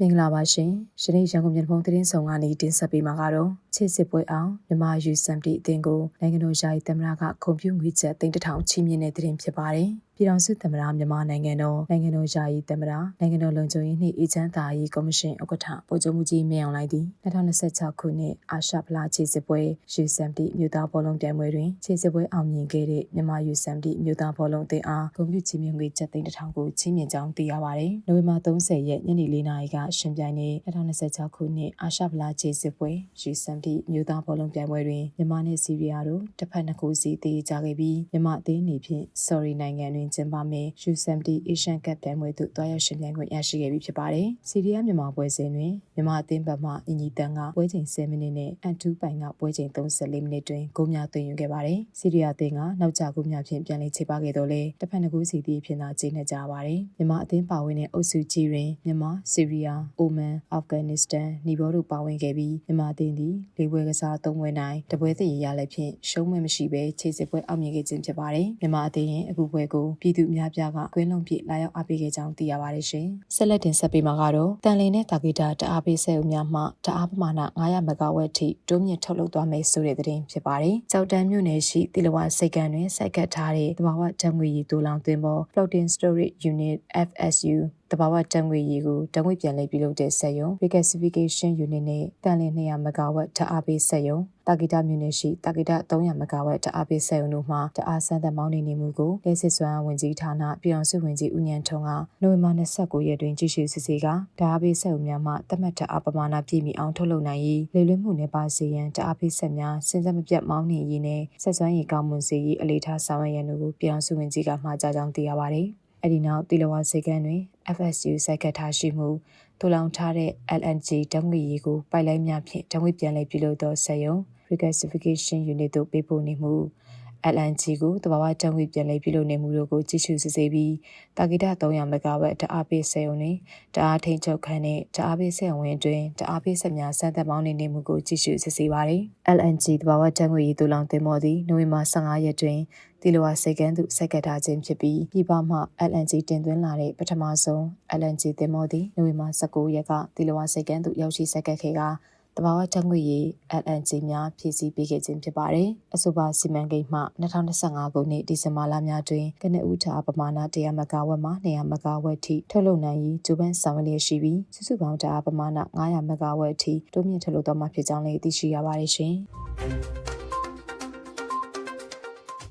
မင်္ဂလာပါရှင်။ယနေ့ရန်ကုန်မြို့ဖုံသတင်းဆောင်ကနေတင်ဆက်ပေးမှာကတော့ချစ်စစ်ပွဲအောင်မြန်မာယူစမ်တီအသင်းကိုနိုင်ငံတော်ယာယီသမ္မတကကွန်ပျူတာငွေချက်သိန်းတစ်ထောင်ချီးမြှင့်တဲ့သတင်းဖြစ်ပါတယ်။ ပြည်ထောင်စုသမ္မတမြန်မာနိုင်ငံတော်နိုင်ငံတော်ယာယီသမ္မတနိုင်ငံတော်လုံခြုံရေးနှင့်အေဂျင့်တာရေးကော်မရှင်ဥက္ကဋ္ဌဗိုလ်ချုပ်မှုကြီးမင်းအောင်လှိုင်သည်2026ခုနှစ်အာရှဖလားချစ်စစ်ပွဲယူစမ်တီမြို့သားဘောလုံးပြိုင်ပွဲတွင်ချစ်စစ်ပွဲအောင်မြင်ခဲ့တဲ့မြန်မာယူစမ်တီမြို့သားဘောလုံးအသင်းအားကွန်ပျူတာချီးမြှင့်ငွေချက်သိန်းတစ်ထောင်ကိုချီးမြှင့်ကြောင်းသိရပါတယ်။နိုဝင်ဘာ30ရက်ညနေ4နာရီကရှင်ပြိုင်တဲ့2026ခုနှစ်အာရှဖလားချစ်စစ်ပွဲယူစမ်တီမြို့သားဘောလုံးပြိုင်ပွဲတွင်မြန်မာနှင့်စီးရီးယားတို့တစ်ဖက်နှစ်ခုစီတည်ကြခဲ့ပြီးမြန်မာအသင်းအနေဖြင့် sorry နိုင်ငံတွင်ကျင်းပမယ် U70 Asian Cup ပြိုင်ပွဲသို့တွားရောက်ရှင်ပြိုင်ခွင့်ရရှိခဲ့ပြီဖြစ်ပါတယ်။စီးရီးယားမြန်မာပွဲစဉ်တွင်မြန်မာအသင်းဘက်မှအင်ဂျီတန်ကပွဲချိန်10မိနစ်နဲ့အန်တူပိုင်ကပွဲချိန်34မိနစ်တွင်ဂိုးများသွင်းယူခဲ့ပါတယ်။စီးရီးယားအသင်းကနောက်ကျဂိုးများဖြင့်ပြန်လည်ချေပခဲ့တော့လေတစ်ဖက်နှစ်ခုစီတည်ဖြစ်သာကျေနပ်ကြပါတယ်။မြန်မာအသင်းပါဝင်တဲ့အုပ်စုကြီးတွင်မြန်မာ၊စီးရီးယား၊အိုမန်၊အာဖဂန်နစ္စတန်၊နီဘောတို့ပါဝင်ခဲ့ပြီးမြန်မာအသင်းသည်လေးပွဲကစားသုံးပွဲနိုင်တပွဲတရရလည်းဖြင့်ရှုံးမမရှိဘဲခြေစစ်ပွဲအောင်မြင်ခဲ့ခြင်းဖြစ်ပါတယ်။မြန်မာအသင်းရဲ့အခုပွဲကိုပြည်သူအများပြားကကွင်းလုံးပြည့်လာရောက်အားပေးခဲ့ကြောင်းသိရပါတယ်ရှင်။ဆက်လက်တင်ဆက်ပေးမှာကတော့တန်လင်းနဲ့တာဂီတာတအားပေးဆဲအများမှတအားပမာဏ900မဂါဝက်ထိတိုးမြင့်ထုတ်လုပ်သွားမယ်ဆိုတဲ့သတင်းဖြစ်ပါတယ်။ကြောက်တန်းမြို့နယ်ရှိတိလဝစိတ်ကံတွင်စိုက်ကတ်ထားတဲ့တဘာဝတံငွေရည်တူလောင်သွင်းပေါ် Floating Storage Unit FSU တဘာဝတံငွေရည်ကိုတံငွေပြန်လည်ပြုလုပ်တဲ့စက်ရုံ Regasification Unit နဲ့တန်လင်း200မဂါဝက်တအားပေးစက်ရုံတာဂီတာမြို့နယ်ရှိတာဂီတာ300မဂါဝက်တအားပေးစက်ရုံတို့မှတအားဆန်းသက်မောင်းနေနေမှုကိုလက်စစ်စွမ်းဝင်ကြီးဌာနပြည်အောင်စုဝင်ကြီးဦးညံထုံကနိုဝင်ဘာ29ရက်တွင်ကြည့်ရှုစစ်ဆေးကတအားပေးစက်ရုံများမှတတ်မှတ်တအားပမာဏပြည့်မီအောင်ထုတ်လုပ်နိုင်ရေးလေလွင့်မှုနဲ့ပါစေရန်တအားပေးဆက်များစဉ်ဆက်မပြတ်မောင်းနေရေးနဲ့ဆက်စွမ်းရည်ကောင်းမွန်စေရေးအလေးထားဆောင်ရွက်ရန်တို့ကိုပြည်အောင်စုဝင်ကြီးကမှာကြားကြောင်းသိရပါတယ်။ အဲ့ဒီနောက်တီလဝါစေကန်းတွင် FSU စိုက်ကတ်ထားရှိမှုထူလောင်ထားတဲ့ LNG ဓာတ်ငွေရည်ကိုပိုက်လိုင်းများဖြင့်ဓာတ်ငွေပြန်လည်ပြုလုပ်သောစက်ရုံ Regasification Unit သို့ပေးပို့နေမှု LNG ကိုတဘာဝတံငွေပြန်လည်ပြုလုပ်နေမှုတို့ကိုကြည့်ရှုစစ်ဆေးပြီးတာဂီတာ300မဂါဝက်တအားပေးစက်ရုံတွင်တအားထိန်ချုပ်ခန်းနဲ့တအားပေးစက်ရုံဝင်တွင်တအားပေးဆက်များစမ်းသပ်ပေါင်းနေနေမှုကိုကြည့်ရှုစစ်ဆေးပါသည် LNG တဘာဝတံငွေရည်တူလောင်တင်မော်သည်နိုဝင်ဘာ15ရက်တွင်တီလိုဝါစိတ်ကန်းသို့ဆက်ကတ်ထားခြင်းဖြစ်ပြီးပြည်ပမှ LNG တင်သွင်းလာတဲ့ပထမဆုံး LNG တင်မော်သည်နိုဝင်ဘာ19ရက်ကတီလိုဝါစိတ်ကန်းသို့ရောက်ရှိဆက်ကတ်ခဲ့ကာ တဘာဝတငွေရည် LNG များဖြည့်ဆည်းပေးခဲ့ခြင်းဖြစ်ပါတယ်။အဆိုပါစီမံကိန်းမှ2025ခုနှစ်ဒီဇင်ဘာလများတွင်ကနဦးထားပမာဏ100မဂါဝက်မှ200မဂါဝက်ထိထုတ်လုပ်နိုင်ရေးဂျိုပန်ဆောင်ရွက်ရှိပြီးစုစုပေါင်းထားပမာဏ900မဂါဝက်ထိတိုးမြင့်ထုတ်လုပ်သွားမှာဖြစ်ကြောင်းလည်းသိရှိရပါတယ်ရှင်။